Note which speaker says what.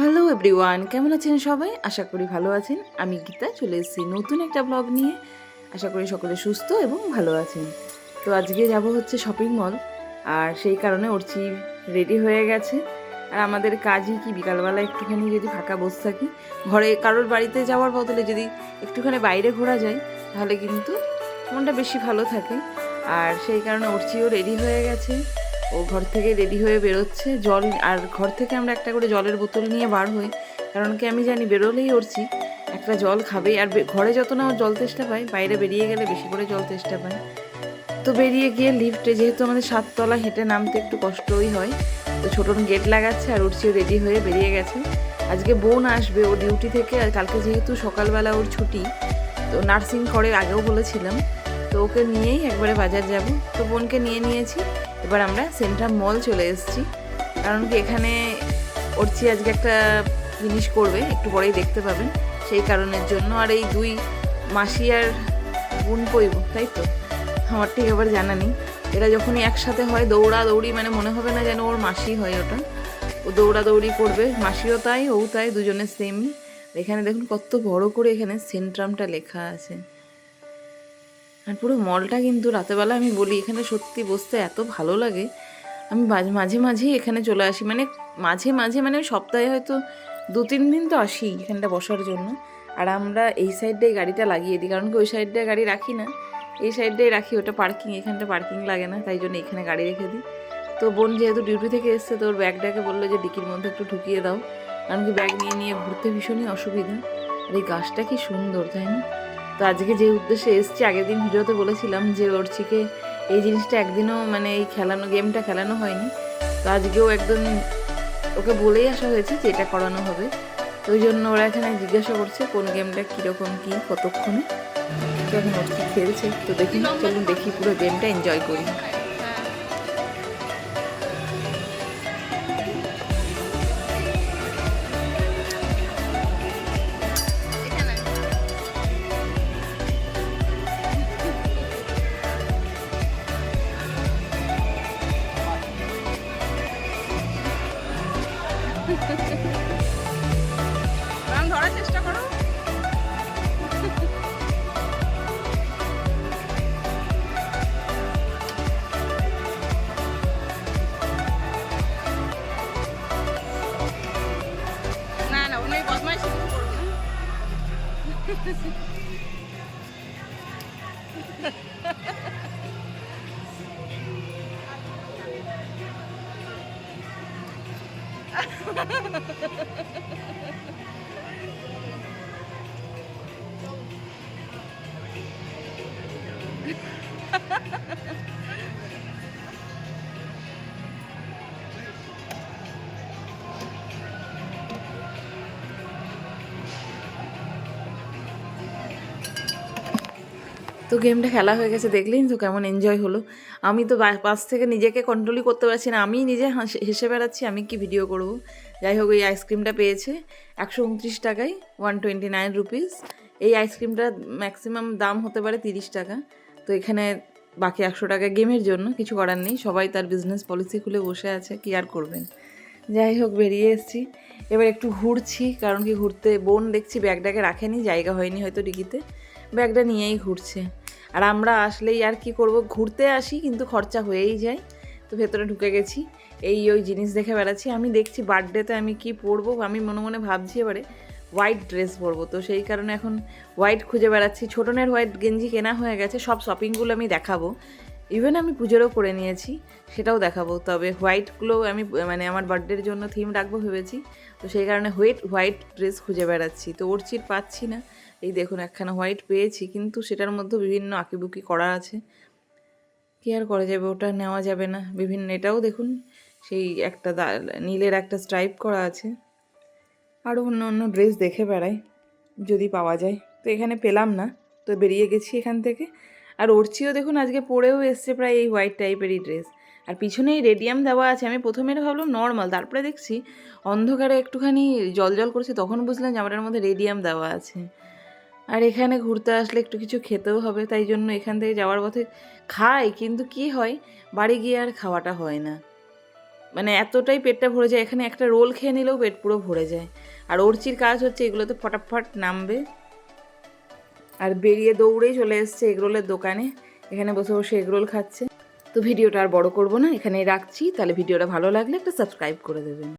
Speaker 1: Hello everyone কেমন আছেন সবাই? আশা করি ভালো আছেন। আমি গীতা, চলে এসেছি নতুন একটা ব্লগ নিয়ে। আশা করি সকলে সুস্থ এবং ভালো আছেন। তো আজকে যাব হচ্ছে শপিং মল আর সেই কারণে ওরচি রেডি হয়ে গেছে। আর আমাদের কাজই কি, বিকালবেলা একটুখানি যদি ফাঁকা বসে থাকি, ঘরে কারোর বাড়িতে যাওয়ার বদলে যদি একটুখানি বাইরে ঘোরা যায়, তাহলে কিন্তু মনটা বেশি ভালো থাকে। আর সেই কারণে ওরচিও রেডি হয়ে গেছে। ও ঘর থেকে রেডি হয়ে বেরোচ্ছে। জল, আর ঘর থেকে আমরা একটা করে জলের বোতল নিয়ে বার হই। কারণ কি আমি জানি বেরোলেই উঠছি একটা জল খাবেই। আর ঘরে যত না জল তেষ্টা পায়, বাইরে বেরিয়ে গেলে বেশি করে জল তেষ্টা পায়। তো বেরিয়ে গিয়ে লিফটে যেহেতু আমাদের সাততলা হেঁটে নামতে একটু কষ্টই হয়, তো ছোটো গেট লাগাচ্ছে আর উঠছিও রেডি হয়ে বেরিয়ে গেছে। আজকে বোন আসবে ও ডিউটি থেকে, আর কালকে যেহেতু সকালবেলা ওর ছুটি, তো নার্সিং করে আগেও বলেছিলাম। তো ওকে নিয়েই একবারে বাজার যাব। তো বোনকে নিয়ে নিয়েছি। এবার আমরা সেন্ট্রাম মল চলে এসেছি। কারণ কি এখানে ওরচি আজকে একটা জিনিস করবে, একটু পরেই দেখতে পাবেন। সেই কারণের জন্য আর এই দুই মাসি আর বোন কইব, তাই তো? আমার ঠিক আবার জানা নেই। এরা যখনই একসাথে হয় দৌড়া দৌড়ি মানে মনে হবে না যেন ওর মাসি হয় ওটা। ও দৌড়া দৌড়ি করবে, মাসিও তাই, ও তাই, দুজনে সেমই এখানে দেখুন কত বড় করে এখানে সেন্ট্রামটা লেখা আছে। আর পুরো মলটা কিন্তু রাতেবেলা আমি বলি, এখানে সত্যি বসতে এত ভালো লাগে। আমি মাঝে মাঝে, মাঝেই এখানে চলে আসি। মানে মাঝে মাঝে মানে সপ্তাহে হয়তো দু তিন দিন তো আসি এখানটা বসার জন্য। আর আমরা এই সাইডটাই গাড়িটা লাগিয়ে দিই, কারণ কি ওই সাইডটায় গাড়ি রাখি না। এই সাইডটাই রাখি, ওটা পার্কিং, এখানটা পার্কিং লাগে না, তাই জন্য এখানে গাড়ি রেখে দিই। তো বোন যেহেতু ডিউটি থেকে এসছে, তো ওর ব্যাগটাকে বলল যে, ডিকির মধ্যে একটু ঢুকিয়ে দাও। কারণ কি ব্যাগ নিয়ে নিয়ে ঘুরতে ভীষণই অসুবিধা। আর এই গাছটা কি সুন্দর, তাই না? তো আজকে যে উদ্দেশ্যে এসছি, আগের দিন ভিডিওতে বলেছিলাম যে অর্চিকে এই জিনিসটা একদিনও মানে এই খেলানো, গেমটা খেলানো হয়নি। তো আজকেও একদম ওকে বলেই আসা হয়েছে যে এটা করানো হবে। তো ওই জন্য ওরা এখানে জিজ্ঞাসা করছে কোন গেমটা কীরকম, কী, কতক্ষণে। তো এখন অর্চি খেলছে। তো দেখি, চলুন দেখি পুরো গেমটা এনজয় করি। Ha ha ha ha ha! তো গেমটা খেলা হয়ে গেছে দেখলেন তো কেমন এনজয় হলো। আমি তো পাশ থেকে নিজেকে কন্ট্রোলই করতে পারছি না, আমি নিজে হাসে- বেড়াচ্ছি, আমি কি ভিডিও করব? যাই হোক, এই আইসক্রিমটা পেয়েছে একশো উনত্রিশ টাকায় ওয়ান টোয়েন্টি নাইন রুপিস এই আইসক্রিমটা ম্যাক্সিমাম দাম হতে পারে তিরিশ টাকা। তো এখানে বাকি একশো টাকা গেমের জন্য, কিছু করার নেই। সবাই তার বিজনেস পলিসি খুলে বসে আছে, কি আর করবেন? যাই হোক, বেরিয়ে এসেছি। এবার একটু ঘুরছি, কারণ কি ঘুরতে, বোন দেখছি ব্যাগটাকে রাখেনি, জায়গা হয়নি হয়তো ডিকিতে। ব্যাগটা নিয়েই ঘুরছে। আর আমরা আসলেই আর কি করব? ঘুরতে আসি, কিন্তু খরচা হয়েই যায়। তো ভেতরে ঢুকে গেছি। এই ওই জিনিস দেখে বেড়াচ্ছি। আমি দেখছি বার্থডেতে আমি কি পরবো? আমি মনে মনে ভাবছি এবারে হোয়াইট ড্রেস পরবো। তো সেই কারণে এখন হোয়াইট খুঁজে বেড়াচ্ছি। ছোটনের হোয়াইট গেঞ্জি কেনা হয়ে গেছে। সব শপিংগুলো আমি দেখাবো। ইভেন আমি পুজোরও করে নিয়েছি, সেটাও দেখাবো। তবে হোয়াইটগুলো আমি মানে আমার বার্থডের জন্য থিম রাখব ভেবেছি। তো সেই কারণে হোয়াইট হোয়াইট ড্রেস খুঁজে বেড়াচ্ছি। তো ওর চিট পাচ্ছি না। এই দেখুন, একখানা হোয়াইট পেয়েছি, কিন্তু সেটার মধ্যে বিভিন্ন আঁকিবুকি করা আছে। কি আর করা যাবে? ওটা নেওয়া যাবে না। বিভিন্ন, এটাও দেখুন, সেই একটা নীলের একটা স্ট্রাইপ করা আছে। আরও অন্য অন্য ড্রেস দেখে বেড়াই, যদি পাওয়া যায়। তো এখানে পেলাম না, তো বেরিয়ে গেছি এখান থেকে। আর ওরচিও দেখুন, আজকে পরেও এসছে প্রায় এই হোয়াইট টাইপেরই ড্রেস আর পিছনে এই রেডিয়াম দেওয়া আছে। আমি প্রথমে ভাবলাম নর্মাল তারপরে দেখছি অন্ধকারে একটুখানি জল জল করছে, তখন বুঝলাম জামাটার মধ্যে রেডিয়াম দেওয়া আছে। আর এখানে ঘুরতে আসলে একটু কিছু খেতেও হবে, তাই জন্য এখান থেকে যাওয়ার পথে খাই, কিন্তু কি হয়? বাড়ি গিয়ে আর খাওয়াটা হয় না। মানে এতটাই পেটটা ভরে যায়, এখানে একটা রোল খেয়ে নিলেও পেট পুরো ভরে যায়। আর অর্চির কাজ হচ্ছে এগুলোতে ফটাফট নামবে। আর বেরিয়ে দৌড়েই চলে এসছে এগরোলের দোকানে, এখানে বসে বসে এগরোল খাচ্ছে। তো ভিডিওটা আর বড় করব না, এখানেই রাখছি। তাহলে ভিডিওটা ভালো লাগলে একটা সাবস্ক্রাইব করে দেবেন।